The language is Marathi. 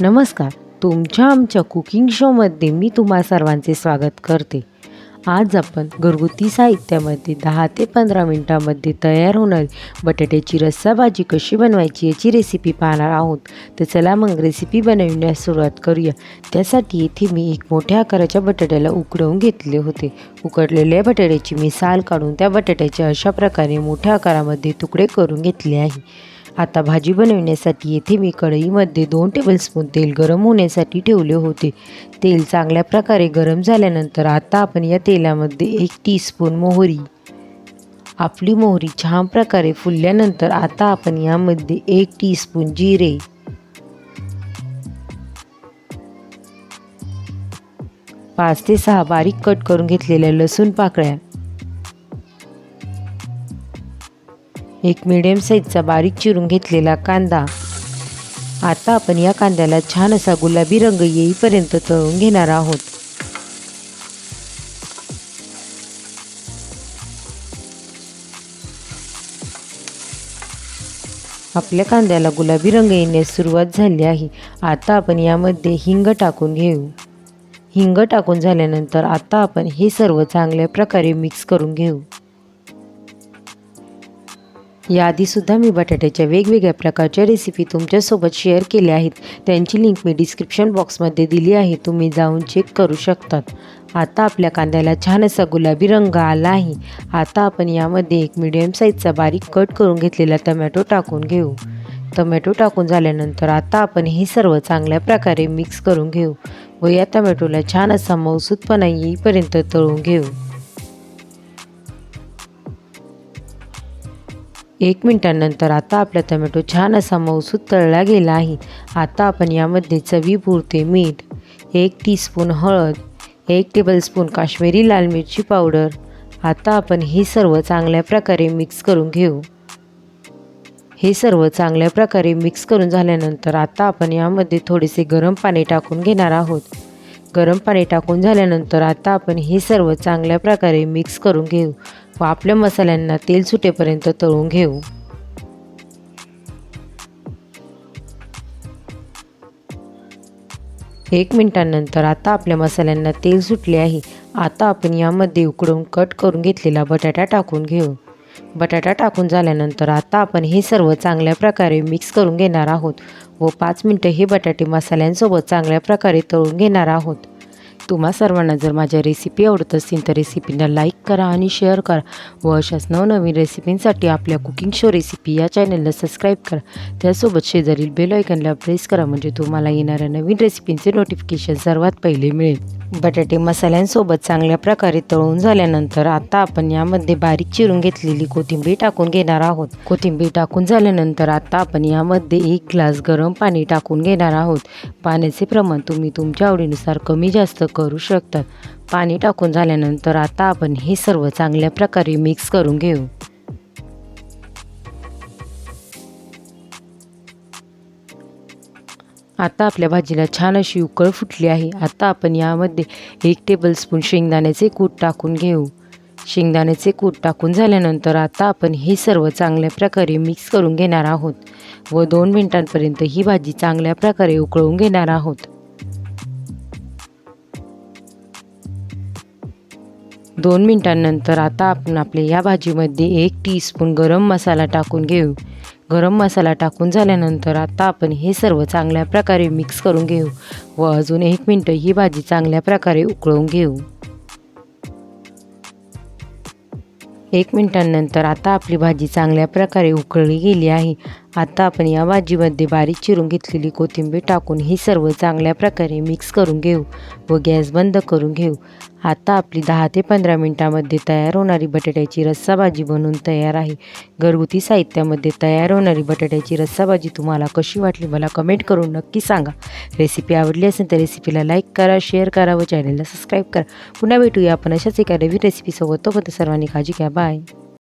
नमस्कार. तुमच्या आमच्या कुकिंग शोमध्ये मी तुम्हा सर्वांचे स्वागत करते. आज आपण घरगुती साहित्यामध्ये दहा ते पंधरा मिनटामध्ये तयार होणारी बटाट्याची रस्सा भाजी कशी बनवायची याची रेसिपी पाहणार आहोत. तर चला मग रेसिपी बनवण्यास सुरुवात करूया. त्यासाठी येथे मी एक मोठ्या आकाराच्या बटाट्याला उकडवून घेतले होते. उकडलेल्या बटाट्याची मी साल काढून त्या बटाट्याचे अशा प्रकारे मोठ्या आकारामध्ये तुकडे करून घेतले आहे. आता भाजी बनवण्यासाठी येथे मी कढईमध्ये दोन टेबलस्पून तेल गरम होण्यासाठी ठेवले होते. तेल चांगल्या प्रकारे गरम झाल्यानंतर आता आपण या तेलामध्ये एक टीस्पून मोहरी. आपली मोहरी छान प्रकारे फुलल्यानंतर आता आपण यामध्ये एक टीस्पून जिरे. पाच ते सहा बारीक कट करून घेतलेल्या लसूण पाकळ्या. एक मिडियम साईजचा बारीक चिरून घेतलेला कांदा. आता आपण या कांद्याला छान असा गुलाबी रंग येईपर्यंत तळून घेणार आहोत. आपल्या कांद्याला गुलाबी रंग येण्यास सुरुवात झाली आहे. आता आपण यामध्ये हिंग टाकून घेऊ. हिंग टाकून झाल्यानंतर आता आपण हे सर्व चांगल्या प्रकारे मिक्स करून घेऊ. याआधीसुद्धा मी बटाट्याच्या वेगवेगळ्या प्रकारच्या रेसिपी तुमच्यासोबत शेअर केल्या आहेत. त्यांची लिंक मी डिस्क्रिप्शन बॉक्समध्ये दिली आहे. तुम्ही जाऊन चेक करू शकतात. आता आपल्या कांद्याला छान असा गुलाबी रंग आला आहे. आता आपण यामध्ये एक मिडियम साईजचा बारीक कट करून घेतलेला टमॅटो टाकून घेऊ. टमॅटो टाकून झाल्यानंतर आता आपण हे सर्व चांगल्या प्रकारे मिक्स करून घेऊ व या टमॅटोला छान असा मौसूदपणा येईपर्यंत तळून घेऊ. एक मिनटानंतर आता आपला टमॅटो छान असा मऊसूद तळला गेला आहे. आता आपण यामध्ये चवीपुरते मीठ एक टीस्पून हळद एक टेबलस्पून काश्मीरी लाल मिरची पावडर. आता आपण हे सर्व चांगल्या प्रकारे मिक्स करून घेऊ. हे सर्व चांगल्या प्रकारे मिक्स करून झाल्यानंतर आता आपण यामध्ये थोडेसे गरम पाणी टाकून घेणार आहोत. गरम पाणी टाकून झाल्यानंतर आता आपण हे सर्व चांगल्या प्रकारे मिक्स करून घेऊ. व आपल्या मसाल्यांना तेल सुटेपर्यंत तळून घेऊ. एक मिनिटांनंतर आता आपल्या मसाल्यांना तेल सुटले आहे. आता आपण यामध्ये उकडून कट करून घेतलेला बटाटा टाकून घेऊ. बटाटा टाकून झाल्यानंतर आता आपण हे सर्व चांगल्या प्रकारे मिक्स करून घेणार आहोत व पाच मिनटं हे बटाटे मसाल्यांसोबत चांगल्या प्रकारे तळून घेणार आहोत. तुम्हा सर्वांना जर माझ्या रेसिपी आवडत असतील तर रेसिपींना लाईक करा आणि शेअर करा. व अशाच नवनवीन रेसिपींसाठी आपल्या कुकिंग शो रेसिपी या चॅनलला सबस्क्राईब करा. त्यासोबत शेजारील बेल आयकनला प्रेस करा म्हणजे तुम्हाला येणाऱ्या नवीन रेसिपींचे नोटिफिकेशन सर्वात पहिले मिळेल. बटाटे मसाल्यांसोबत चांगल्या प्रकारे तळून झाल्यानंतर आता आपण यामध्ये बारीक चिरून घेतलेली कोथिंबीर टाकून घेणार आहोत. कोथिंबीर टाकून झाल्यानंतर आता आपण यामध्ये एक ग्लास गरम पाणी टाकून घेणार आहोत. पाण्याचे प्रमाण तुम्ही तुमच्या आवडीनुसार कमी जास्त करू शकता. पाणी टाकून झाल्यानंतर आता आपण हे सर्व चांगल्या प्रकारे मिक्स करून घेऊ. आता आपल्या भाजीला छान अशी उकळ फुटली आहे. आता आपण यामध्ये एक टेबलस्पून शेंगदाण्याचे कूट टाकून घेऊ. शेंगदाण्याचे कूट टाकून झाल्यानंतर आता आपण हे सर्व चांगल्या प्रकारे मिक्स करून घेणार आहोत. व दोन मिनिटांपर्यंत ही भाजी चांगल्या प्रकारे उकळून घेणार आहोत. दोन मिनिटांनंतर आता आपण आपल्या या भाजीमध्ये एक टीस्पून गरम मसाला टाकून घेऊ. गरम मसाला टाकून झाल्यानंतर आता आपण हे सर्व चांगल्या प्रकारे मिक्स करून घेऊ व अजून एक मिनटं ही भाजी चांगल्या प्रकारे उकळून घेऊ. एक मिनटानंतर आता आपली भाजी चांगल्या प्रकारे उकळली गेली आहे. आता आपण या भाजीमध्ये बारीक चिरून घेतलेली कोथिंबीर टाकून ही सर्व चांगल्या प्रकारे मिक्स करून घेऊ व गॅस बंद करून घेऊ. आता आपली दहा ते पंधरा मिनटामध्ये तयार होणारी बटाट्याची रस्सा भाजी बनवून तयार आहे. घरगुती साहित्यामध्ये तयार होणारी बटाट्याची रस्सा भाजी तुम्हाला कशी वाटली मला कमेंट करून नक्की सांगा. रेसिपी आवडली असेल तर रेसिपीला लाईक करा शेअर करा व चॅनलला सबस्क्राईब करा. पुन्हा भेटूया आपण अशाच एका नवीन रेसिपीसोबत. तोपर्यंत सर्वांनी काळजी घ्या. बाय.